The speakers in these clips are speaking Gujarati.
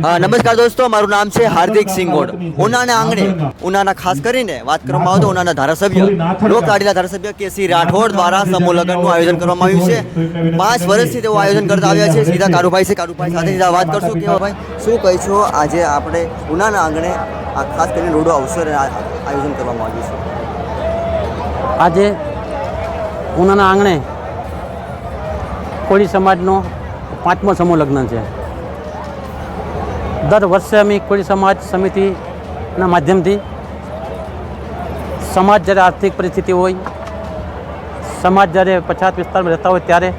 નમસ્કાર દોસ્તો, મારું નામ છે હાર્દિક સિંહ ગોડ. ઉનાના આંગણે, ઉનાના ખાસ કરીને વાત કરવામાં આવે તો ઉનાના ધારાસભ્ય લોકલાડીલા ધારાસભ્ય કે સી રાઠોડ દ્વારા સમૂહ લગ્નનું આયોજન કરવામાં આવ્યું છે. પાંચ વર્ષથી તેઓ આયોજન કરતા આવ્યા છે. સીધા કારુભાઈ છે. કારુભાઈ સાથે સીધા વાત કરશું. કે ભાઈ, શું કહીશું આજે આપણે ઉનાના આંગણે, આ ખાસ કરીને રોડો અવસર આયોજન કરવામાં આવ્યું છે. આજે ઉનાના આંગણે કોળી સમાજનો પાંચમો સમૂહ લગ્ન છે. દર વર્ષે અમે કોળી સમાજ સમિતિના માધ્યમથી સમાજ જ્યારે આર્થિક પરિસ્થિતિ હોય, સમાજ જ્યારે પછાત વિસ્તારમાં રહેતા હોય ત્યારે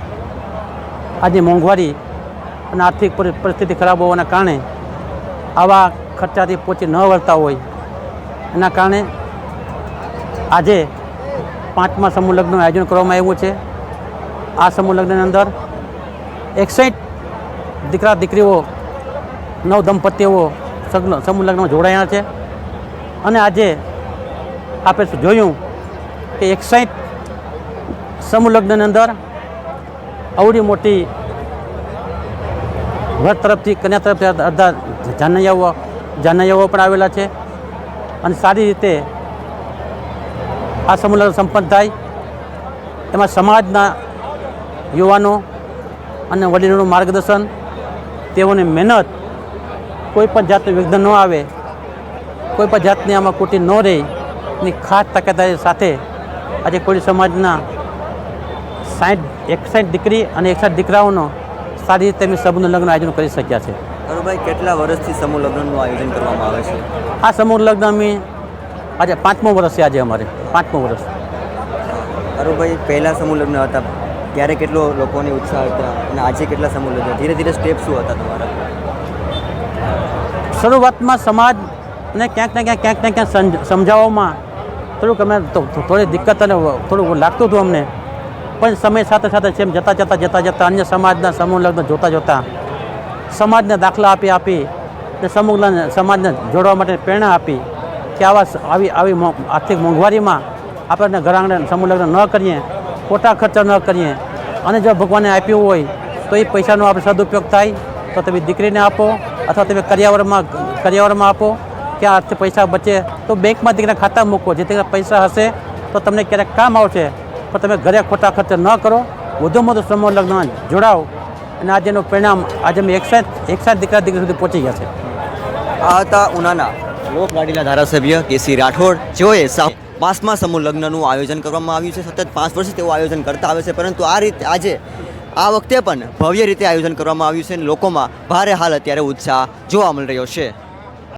આજે મોંઘવારી અને આર્થિક પરી- પરિસ્થિતિ ખરાબ હોવાના કારણે આવા ખર્ચાથી પહોંચી ન વળતા હોય. એના કારણે આજે પાંચમા સમૂહ લગ્નનું આયોજન કરવામાં આવ્યું છે. આ સમૂહ લગ્નની અંદર એકસઠ દીકરા દીકરીઓ નવ દંપતીઓ સગ્ન સમૂહ લગ્નમાં જોડાયા છે. અને આજે આપણે જોયું કે એકસાઈઠ સમૂહ લગ્નની અંદર અવડી મોટી વર તરફથી, કન્યા તરફથી અડધા જાનૈયાઓ જાનૈયાઓ પણ આવેલા છે. અને સારી રીતે આ સમૂહ સંપન્ન થાય. એમાં સમાજના યુવાનો અને વડીલોનું માર્ગદર્શન, તેઓની મહેનત કોઈ પણ જાતનું વિઘ્ન ન આવે કોઈ પણ જાતની આમાં કુટી ન રહે ની ખાસ તકેદારી સાથે આજે કોળી સમાજના સાઠ એકસાઠ દીકરી અને એકસાઠ દીકરાઓનો સારી રીતે તેમની સમૂહ લગ્ન આયોજન કરી શક્યા છે. કારુભાઈ કેટલા વર્ષથી સમૂહ લગ્નનું આયોજન કરવામાં આવે છે? આ સમૂહ લગ્ન અમે આજે પાંચમું વર્ષ છે આજે અમારે પાંચમું વર્ષ. અરુભાઈ પહેલાં સમૂહ લગ્ન હતા ત્યારે કેટલો લોકોની ઉત્સાહ હતા અને આજે કેટલા સમૂહ લગ્ન? ધીરે ધીરે સ્ટેપ શું હતા તમારા? શરૂઆતમાં સમાજને ક્યાંક ને ક્યાંક ક્યાંક ને ક્યાંક સમજ- સમજાવવામાં થોડુંક અમે થોડી દિક્કત અને થોડુંક લાગતું હતું અમને. પણ સમય સાથે સાથે જેમ જતાં જતાં જતાં જતાં અન્ય સમાજના સમૂહ લગ્ન જોતાં જોતાં સમાજને દાખલા આપી આપી ને સમૂહ લગ્ન સમાજને જોડવા માટે પ્રેરણા આપી કે આવા આવી આવી આર્થિક મોંઘવારીમાં આપણને ઘર આંગણે સમૂહ લગ્ન ન કરીએ, ખોટા ખર્ચા ન કરીએ અને જો ભગવાને આપ્યું હોય તો એ પૈસાનો આપણે સદુપયોગ થાય, તો તમે દીકરીને આપો અથવા તમે કરિયાવરમાં કરિયાવરમાં આપો કે આથી પૈસા બચે, તો બેંકમાં દીકરા ખાતા મૂકો. જેથી પૈસા હશે તો તમને ક્યારેક કામ આવશે. પણ તમે ઘરે ખોટા ખર્ચ ન કરો. વધુમાં વધુ સમૂહ લગ્ન જોડાઓ. અને આજેનું પરિણામ આજે અમે એકસાઠ એકસાઠ દીકરા દીકરી સુધી પહોંચી ગયા છે. આ હતા ઉનાના. લોકલાડીલા ધારાસભ્ય કેસી રાઠોડ, જેઓએ પાંચમા સમૂહ લગ્નનું આયોજન કરવામાં આવ્યું છે. સતત પાંચ વર્ષથી તેઓ આયોજન કરતા આવે છે. પરંતુ આ રીતે આજે આ વખતે પણ ભવ્ય રીતે આયોજન કરવામાં આવ્યું છે અને લોકોમાં ભારે હાલ અત્યારે ઉત્સાહ જોવા મળી રહ્યો છે.